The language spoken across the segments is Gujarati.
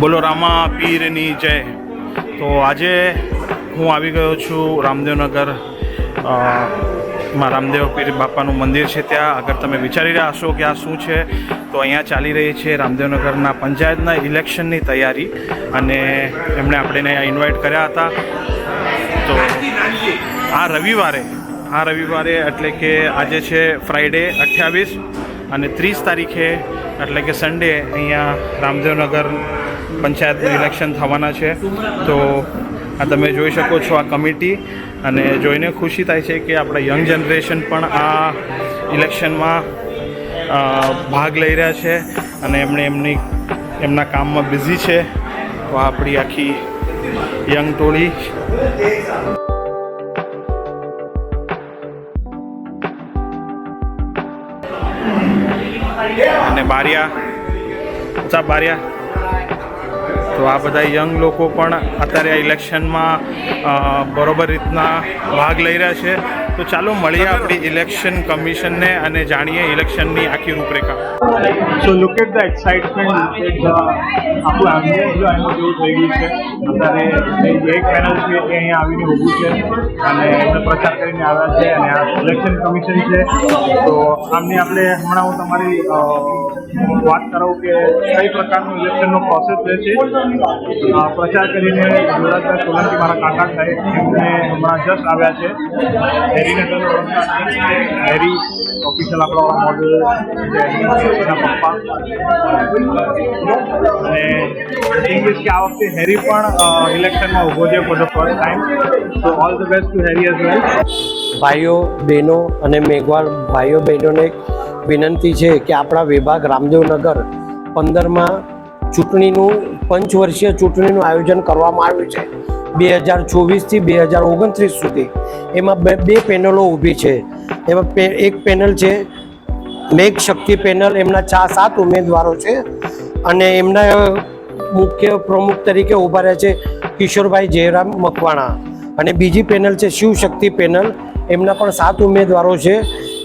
બોલો રામા પીરની જય. તો આજે હું આવી ગયો છું રામદેવનગર. રામદેવ પીર બાપાનું મંદિર છે ત્યાં. અગર તમે વિચારી રહ્યા હશો કે આ શું છે, તો અહીંયા ચાલી રહી છે રામદેવનગરના પંચાયતના ઇલેક્શનની તૈયારી. અને એમણે આપણે અહીંયા ઇન્વાઇટ કર્યા હતા. તો આ રવિવારે આ રવિવારે એટલે કે આજે છે ફ્રાઈડે અઠ્યાવીસ અને ત્રીસ તારીખે, એટલે કે સન્ડે અહીંયા રામદેવનગર પંચાયતનું ઇલેક્શન થવાના છે. તો આ તમે જોઈ શકો છો આ કમિટી અને જોઈને ખુશી થાય છે કે આપણા યંગ જનરેશન પણ આ ઇલેક્શનમાં ભાગ લઈ રહ્યા છે અને એમણે એમની, એમના કામમાં બિઝી છે. તો આપણી આખી યંગ ટોળી. અને બારિયા, ચા બારિયા. તો આ બધા યંગ લોકો પણ અત્યારે આ ઇલેક્શનમાં બરોબર રીતના ભાગ લઈ રહ્યા છે. તો ચાલો મળીએ આપણી ઇલેક્શન કમિશનને અને જાણીએ ઇલેક્શનની આખી રૂપરેખા. So look at the excitement આપણું એમ્બિયન્સ જો એનું જેવું થઈ ગયું છે. અત્યારે એક પેનલ છે એ અહીંયા આવીને ઊભું છે અને એમને પ્રચાર કરીને આવ્યા છે અને આ ઇલેક્શન કમિશન છે. તો આમની આપણે હમણાં હું તમારી વાત કરું કે કઈ પ્રકારનું ઇલેક્શનનો પ્રોસેસ રહેશે છે. પ્રચાર કરીને ગુજરાતના સોલંકી મારા કાકા સાહેબ એમને હમણાં જસ્ટ આવ્યા છે. નહીં. હેરી ઓફિશિયલ આપણો મોડલ એના પપ્પા અને ઇંગ્લિશ કે આ વખતે હેરી પણ ઇલેક્શનમાં ઊભો છે ફોર ધ ફર્સ્ટ ટાઈમ તો all the best to Harry as ભાઈઓ બહેનો અને મેઘવાળ ભાઈઓ બહેનોને વિનંતી છે કે આપણા વિભાગ રામદેવનગર પંદરમાં ચૂંટણીનું, પંચવર્ષીય ચૂંટણીનું આયોજન કરવામાં આવ્યું છે. બે હજાર ચોવીસથી બે હજાર ઓગણત્રીસ સુધી. એમાં બે બે પેનલો ઊભી છે. એમાં એક પેનલ છે, મેઘ શક્તિ પેનલ, એમના ચાર, સાત ઉમેદવારો છે અને એમના મુખ્ય પ્રમુખ તરીકે ઊભા રહ્યા છે કિશોરભાઈ જયરામ મકવાણા. અને બીજી પેનલ છે શિવશક્તિ પેનલ, એમના પણ સાત ઉમેદવારો છે.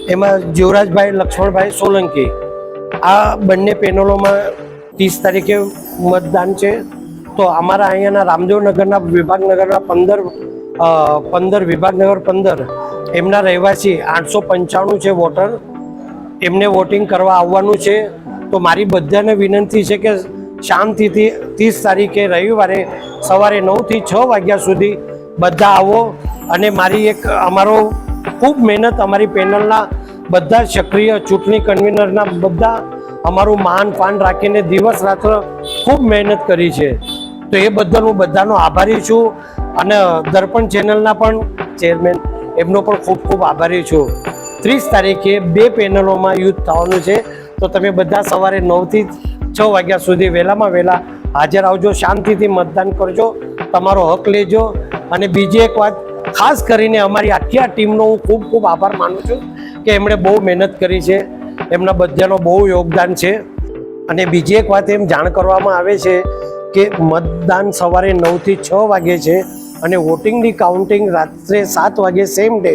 એમાં જીવરાજભાઈ, લક્ષ્મણભાઈ સોલંકી. આ બંને પેનલોમાં ત્રીસ તારીખે મતદાન છે. તો અમારા અહીંયાના રામદેવનગરના વિભાગનગરના પંદર પંદર, વિભાગનગર પંદર, એમના રહેવાસી આઠસો પંચાણું છે વોટર. એમને વોટિંગ કરવા આવવાનું છે. તો મારી બધાને વિનંતી છે કે શાંતિથી ત્રીસ તારીખે રવિવારે સવારે નવથી છ વાગ્યા સુધી બધા આવો અને મારી એક, અમારો ખૂબ મહેનત અમારી પેનલના બધા સક્રિય ચૂંટણી કન્વીનરના બધા અમારું માન પાન રાખીને દિવસ રાત્ર ખૂબ મહેનત કરી છે. તો એ બદલ હું બધાનો આભારી છું અને દર્પણ ચેનલના પણ ચેરમેન એમનો પણ ખૂબ ખૂબ આભારી છું. ત્રીસ તારીખે બે પેનલોમાં યુદ્ધ થવાનું છે. તો તમે બધા સવારે નવથી છ વાગ્યા સુધી વહેલામાં વહેલા હાજર આવજો, શાંતિથી મતદાન કરજો, તમારો હક લેજો. અને બીજી એક વાત, ખાસ કરીને અમારી આખી આ ટીમનો હું ખૂબ ખૂબ આભાર માનું છું કે એમણે બહુ મહેનત કરી છે. એમના બધાનો બહુ યોગદાન છે. અને બીજી એક વાત એમ જાણ કરવામાં આવે છે કે મતદાન સવારે નવથી છ વાગે છે અને વોટિંગની કાઉન્ટિંગ રાત્રે સાત વાગે સેમ ડે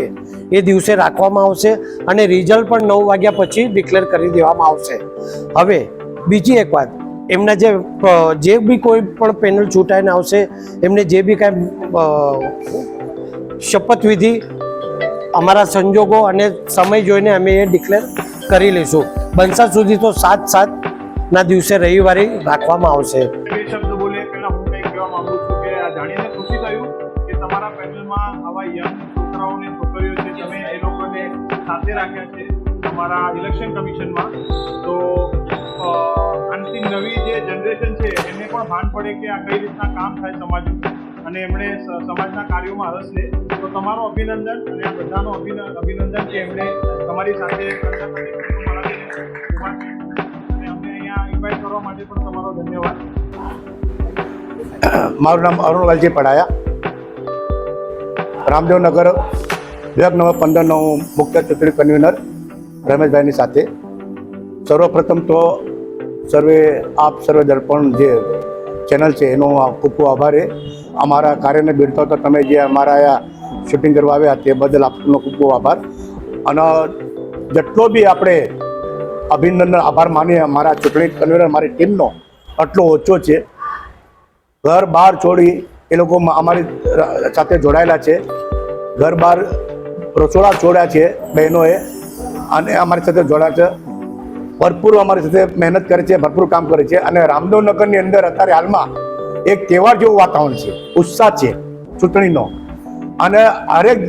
એ દિવસે રાખવામાં આવશે અને રિઝલ્ટ પણ નવ વાગ્યા પછી ડિક્લેર કરી દેવામાં આવશે. હવે બીજી એક વાત, એમના જે જે બી કોઈ પણ પેનલ ચૂંટાઈને આવશે, એમને જે બી કાંઈ શપથવિધિ, અમારા સંજોગો અને સમય જોઈને અમે એ ડિક્લેર કરી લઈશું. બનસા સુધી તો સાત સાત ના દિવસે રવિવારે રાખવામાં આવશે. સાથે રાખ્યા છે તમારા ઇલેક્શન કમિશનમાં. તો અંતિમ નવી જે જનરેશન છે, એને પણ ભાન પડે કે આ કઈ રીતના કામ થાય સમાજનું. અને એમણે સમાજના કાર્યોમાં રસ લે. તો તમારો અભિનંદન અને બધાનો અભિન- અભિનંદન કે એમણે તમારી સાથે. અને અમને અહીંયા ઇન્વાઇટ કરવા માટે પણ તમારો ધન્યવાદ. મારું નામ અરુણલાલજી પડાયા રામદેવનગર વિભાગ નંબર પંદરનો હું મુખ્ય ચૂંટણી કન્વીનર રમેશભાઈની સાથે. સર્વપ્રથમ તો સર્વે, આપ સર્વે દર્પણ જે ચેનલ છે, એનો ખૂબ ખૂબ આભાર એ અમારા કાર્યને બિરદાવતા તમે જે અમારા અહીંયા શૂટિંગ કરવા આવ્યા તે બદલ આપનો ખૂબ ખૂબ આભાર. અને જેટલો બી આપણે અભિનંદન, આભાર માનીએ અમારા ચૂંટણી કન્વીનર મારી ટીમનો, આટલો ઓછો છે. ઘર બહાર છોડી એ લોકો અમારી સાથે જોડાયેલા છે. ઘર બહાર રસોડા છોડ્યા છે બહેનોએ અને અમારી સાથે જોડાયા છે. ભરપૂર અમારી સાથે મહેનત કરે છે, ભરપૂર કામ કરે છે અને રામદેવનગરની અંદર અત્યારે હાલમાં એક તહેવાર જેવું વાતાવરણ છે, ઉત્સાહ છે, ચૂંટણીનો. અને હરેક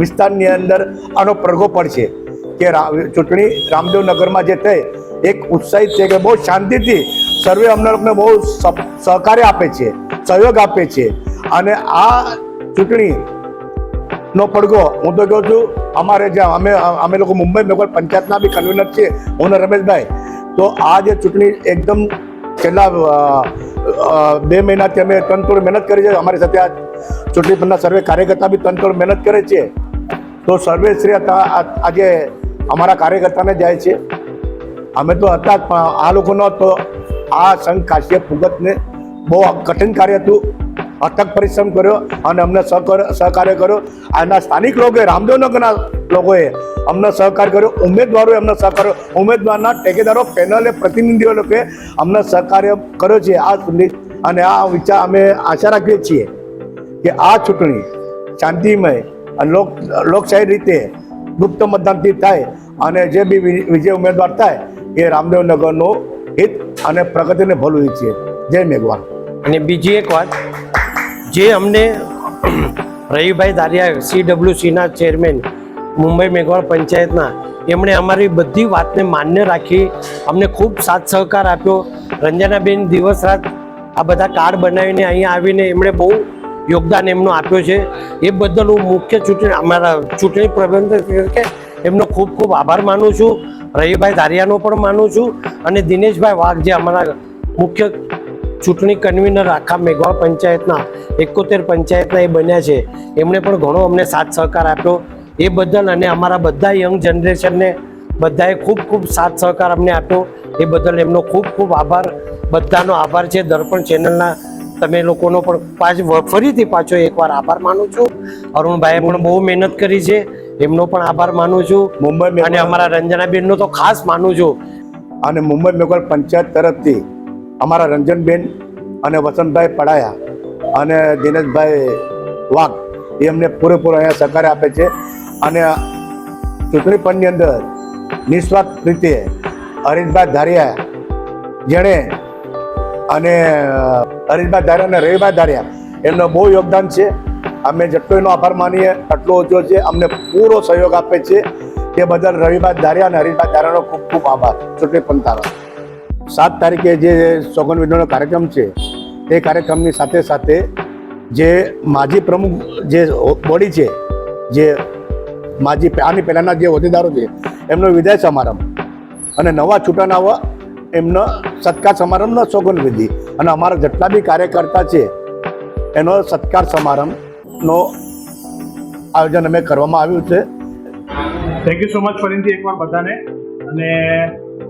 વિસ્તારની અંદર આનો પ્રગો પડશે કે ચૂંટણી રામદેવનગરમાં જે થઈ, એક ઉત્સાહિત છે કે બહુ શાંતિથી સર્વે અમને લોકોને બહુ સહકાર્ય આપે છે, સહયોગ આપે છે. અને આ ચૂંટણી નો પડઘો હું તો કહું છું, અમારે જ્યાં અમે અમે લોકો મુંબઈ મેઘોલ પંચાયતના બી કન્વીનર છીએ, હું રમેશભાઈ. તો આ જે ચૂંટણી એકદમ છેલ્લા બે મહિનાથી અમે તનતોડ મહેનત કરી છે. અમારી સાથે આ ચૂંટણી પરના સર્વે કાર્યકર્તા બી તનતોડ મહેનત કરે છે. તો સર્વે શ્રી હતા આજે અમારા કાર્યકર્તાને જાય છે. અમે તો હતા પણ આ લોકોનો તો આ સંઘ કાશ્ય ભૂગતને બહુ કઠિન કાર્ય હતું. અથક પરિશ્રમ કર્યો અને અમને સહકાર સહકાર્ય કર્યો. આના સ્થાનિક લોકોએ, રામદેવનગરના લોકોએ અમને સહકાર કર્યો. ઉમેદવારોએ અમને સહકાર ઉમેદવારના ટેકેદારો, પેનલે પ્રતિનિધિઓ લોકોએ અમને સહકાર્ય કર્યો છે. આ અને આ વિચાર અમે આશા રાખીએ છીએ કે આ ચૂંટણી શાંતિમય લોક લોકશાહી રીતે ગુપ્ત મતદાનથી થાય અને જે બી વિજય ઉમેદવાર થાય એ રામદેવનગરનો હિત અને પ્રગતિને ભલું ઈચ્છીએ જય મેઘવાન અને બીજી એક વાત જે અમને રવિભાઈ દારિયા સીડબ્લ્યુસીના ચેરમેન મુંબઈ મેઘવાળ પંચાયતના, એમણે અમારી બધી વાતને માન્ય રાખી, અમને ખૂબ સાથ સહકાર આપ્યો. રંજનાબેન દિવસ રાત આ બધા કાર્ડ બનાવીને અહીંયા આવીને એમણે બહુ યોગદાન એમનું આપ્યું છે. એ બદલ હું મુખ્ય ચૂંટણી, અમારા ચૂંટણી પ્રબંધક તરીકે એમનો ખૂબ ખૂબ આભાર માનું છું. રવિભાઈ દારિયાનો પણ માનું છું. અને દિનેશભાઈ વાઘ જે અમારા મુખ્ય ચૂંટણી કન્વીનર આખા મેઘવાળ પંચાયતના એકોતેર પંચાયતના એ બન્યા છે. એમણે પણ ઘણો અમને સાથ સહકાર આપ્યો. એ બદલ અને અમારા બધા યંગ જનરેશનને બધાએ ખૂબ ખૂબ સાથ સહકાર અમને આપ્યો. એ બદલ એમનો ખૂબ ખૂબ આભાર. બધાનો આભાર છે. દર્પણ ચેનલના તમે લોકોનો પણ પાછ ફરીથી પાછો એકવાર આભાર માનું છું. અરુણભાઈએ પણ બહુ મહેનત કરી છે. એમનો પણ આભાર માનું છું. મુંબઈ અને અમારા રંજનાબેનનો તો ખાસ માનું છું. અને મુંબઈ મેઘવાળ પંચાયત તરફથી અમારા રંજનબેન અને વસંતભાઈ પડાયા અને દિનેશભાઈ વાઘ, એ અમને પૂરેપૂરો અહીંયા સહકાર આપે છે. અને ચૂંટણી પંચની અંદર નિસ્વાર્થ રીતે હરીશભાઈ ધારિયા, જેણે અને હરીશભાઈ ધારિયા અને રવિભાઈ ધારિયા, એમનો બહુ યોગદાન છે. અમે જેટલો એનો આભાર માનીએ એટલો ઓછો છે. અમને પૂરો સહયોગ આપે છે. તે બદલ રવિભાઈ ધારિયા અને હરીશભાઈ ધારિયાનો ખૂબ ખૂબ આભાર. ચૂંટણી પંચાનો સાત તારીખે જે સોગન વિનોનો કાર્યક્રમ છે, તે કાર્યક્રમની સાથે સાથે જે માજી પ્રમુખ જે બોડી છે, જે માજી આની પહેલાંના જે હોદ્દેદારો છે, એમનો વિદાય સમારંભ અને નવા ચૂંટણાવા એમનો સત્કાર સમારંભનો સોગન વિધિ. અને અમારા જેટલા બી કાર્યકર્તા છે, એનો સત્કાર સમારંભનો આયોજન અમે કરવામાં આવ્યું છે. થેન્ક યુ સો મચ ફરીથી એકવાર બધાને. અને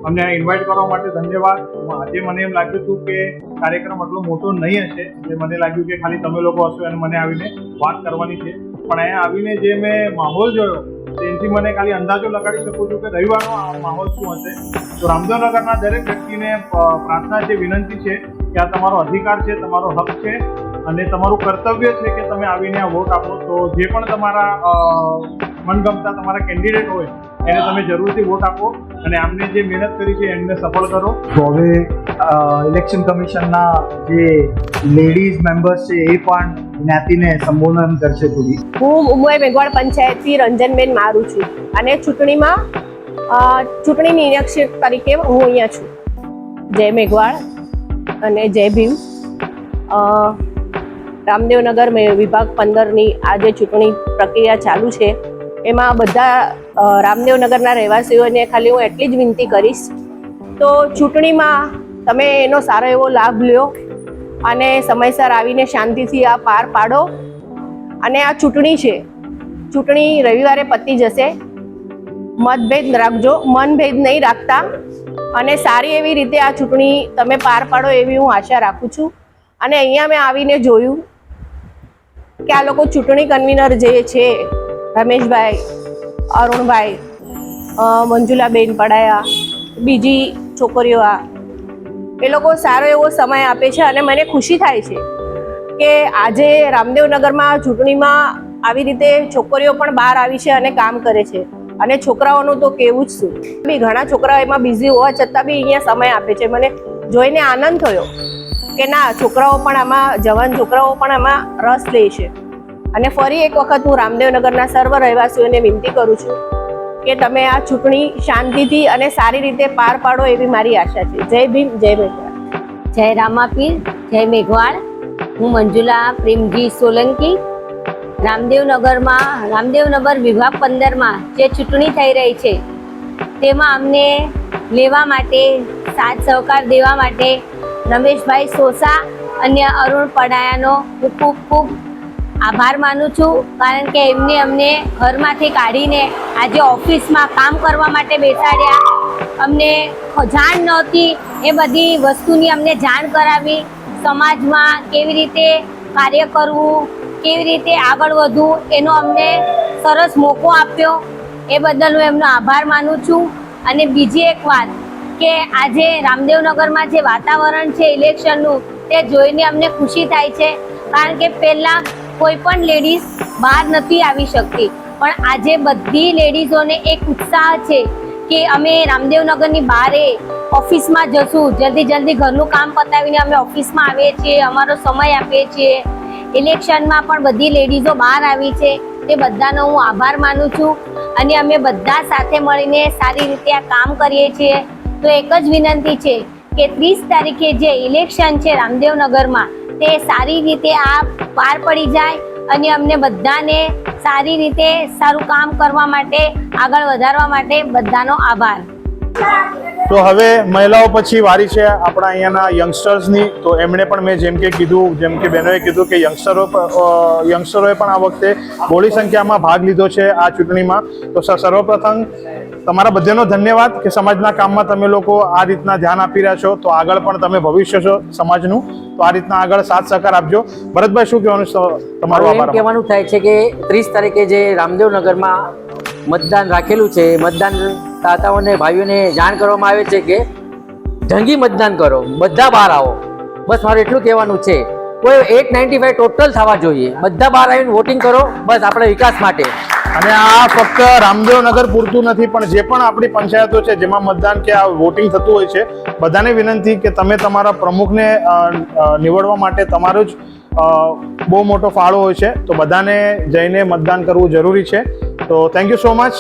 અમને ઇન્વાઇટ કરવા માટે ધન્યવાદ. આજે મને એમ લાગ્યું હતું કે કાર્યક્રમ આટલો મોટો નહીં હશે. એટલે મને લાગ્યું કે ખાલી તમે લોકો હશો અને મને આવીને વાત કરવાની છે. પણ અહીંયા આવીને જે મેં માહોલ જોયો, તેનાથી મને ખાલી અંદાજો લગાડી શકું છું કે રવિવારનો માહોલ શું હશે. તો રામદેવનગરના દરેક વ્યક્તિને પ્રાર્થના છે વિનંતી છે કે આ તમારો અધિકાર છે, તમારો હક છે અને તમારું કર્તવ્ય છે કે તમે આવીને આ વોટ આપો. તો જે પણ તમારા મનગમતા તમારા કેન્ડિડેટ હોય એને તમે જરૂરથી વોટ આપો અને આમને જે મહેનત કરી છે એમને સફળ કરો. તો હવે ઇલેક્શન કમિશનના જે લેડીઝ મેમ્બર્સ છે એ પણ જ્ઞાતિને સંબોધન કરશે થોડી. હું ઉમોય મેઘવાડ પંચાયતથી રંજનબેન મારું છું અને ચૂંટણીમાં ચૂંટણી નિરીક્ષક તરીકે હું અહીંયા છું. જય મેઘવાળ અને જય ભીમ. રામદેવનગર મે- વિભાગ પંદરની આ જે ચૂંટણી પ્રક્રિયા ચાલુ છે. એમાં બધા રામદેવનગરના રહેવાસીઓને ખાલી હું એટલી જ વિનંતી કરીશ. તો ચૂંટણીમાં તમે એનો સારો એવો લાભ લ્યો અને સમયસર આવીને શાંતિથી આ પાર પાડો. અને આ ચૂંટણી છે. ચૂંટણી રવિવારે પતી જશે. મતભેદ રાખજો, મનભેદ નહીં રાખતા. અને સારી એવી રીતે આ ચૂંટણી તમે પાર પાડો એવી હું આશા રાખું છું. અને અહીંયા મેં આવીને જોયું કે આ લોકો ચૂંટણી કન્વીનર જે છે રમેશભાઈ, અરુણભાઈ મંજુલાબેન પડાયા, બીજી છોકરીઓ આ. એ લોકો સારો એવો સમય આપે છે અને મને ખુશી થાય છે કે આજે રામદેવનગરમાં ચૂંટણીમાં આવી રીતે છોકરીઓ પણ બહાર આવી છે અને કામ કરે છે. અને છોકરાઓનું તો કેવું જ શું. બી ઘણા છોકરાઓ એમાં બિઝી હોવા છતાં બી અહીંયા સમય આપે છે. મને જોઈને આનંદ થયો કે ના, છોકરાઓ પણ આમાં, જવાન છોકરાઓ પણ આમાં રસ લે છે. અને ફરી એક વખત હું રામદેવનગરના સર્વ રહેવાસીઓને વિનંતી કરું છું કે તમે આ ચૂંટણી શાંતિથી અને સારી રીતે પાર પાડો એવી મારી આશા છે. જય ભીમ, જય મેઘવાળ. જય રામાપીર, જય મેઘવાળ. હું મંજુલા પ્રેમજી સોલંકી. રામદેવનગરમાં, રામદેવનગર વિભાગ પંદરમાં જે ચૂંટણી થઈ રહી છે, તેમાં અમને લેવા માટે, સાથ સહકાર દેવા માટે રમેશભાઈ સોસા અને અરુણ પડાયાનો હું ખૂબ ખૂબ આભાર માનું છું, કારણ કે એમને અમને ઘરમાંથી કાઢીને આજે ઓફિસમાં કામ કરવા માટે બેસાડ્યા. અમને જાણ નહોતી, એ બધી વસ્તુની અમને જાણ કરાવી. સમાજમાં કેવી રીતે કાર્ય કરવું, કેવી રીતે આગળ વધવું, એનો અમને સરસ મોકો આપ્યો. એ બદલ હું એમનો આભાર માનું છું. અને બીજી એક વાત કે આજે રામદેવનગરમાં જે વાતાવરણ છે, ઇલેક્શનનું, તે જોઈને અમને ખુશી થાય છે. કારણ કે પહેલાં કોઈ પણ લેડીઝ બહાર નથી આવી શકતી. પણ આજે બધી લેડીઝોને એક ઉત્સાહ છે કે અમે રામદેવનગરની બહારે ઓફિસમાં જશું. જલ્દી જલ્દી ઘરનું કામ પતાવીને અમે ઓફિસમાં આવીએ છીએ, અમારો સમય આપીએ છીએ. ઇલેક્શનમાં પણ બધી લેડીઝો બહાર આવી છે. તે બધાનો હું આભાર માનું છું. અને અમે બધા સાથે મળીને સારી રીતે આ કામ કરીએ છીએ. તો એક જ વિનંતી છે કે ત્રીસ તારીખે જે ઇલેક્શન છે રામદેવનગરમાં તે સારી રીતે આ પાર પડી જાય અને અમને બધાને સારી રીતે સારું કામ કરવા માટે, આગળ વધારવા માટે બધાનો આભાર. તો હવે મહિલાઓ પછી વારી છે આપણા અહીંયાના યંગસ્ટર્સની તો એમણે પણ મેં જેમ કે કીધું, જેમ કે બહેનોએ કીધું કે યંગસ્ટરો યંગસ્ટરોએ પણ આ વખતે બહોળી સંખ્યામાં ભાગ લીધો છે આ ચૂંટણીમાં. તો સર, સર્વપ્રથમ તમારા બધાનો ધન્યવાદ કે સમાજના કામમાં તમે લોકો આ રીતના ધ્યાન આપી રહ્યા છો. તો આગળ પણ તમે ભવિષ્ય છો સમાજનું. તો આ રીતના આગળ સાથ સહકાર આપજો. ભરતભાઈ શું કહેવાનું તમારો મારું આભાર કહેવાનું થાય છે કે ત્રીસ તારીખે જે રામદેવનગરમાં મતદાન રાખેલું છે મતદાન દાતાઓને ભાઈઓને જાણ કરવામાં આવે છે કે ઢંગી મતદાન કરો. બધા બહાર આવો. બસ મારું એટલું કહેવાનું છે. કોઈ એટ નાઇન્ટી ફાઈવ ટોટલ થવા જોઈએ. બધા બહાર આવીને વોટિંગ કરો. બસ આપણે વિકાસ માટે. અને આ ફક્ત રામદેવનગર પૂરતું નથી, પણ જે પણ આપણી પંચાયતો છે, જેમાં મતદાન કે આ વોટિંગ થતું હોય છે, બધાને વિનંતી કે તમે તમારા પ્રમુખને નિવડવા માટે તમારો જ બહુ મોટો ફાળો હોય છે. તો બધાને જઈને મતદાન કરવું જરૂરી છે. તો થેન્ક યુ સો મચ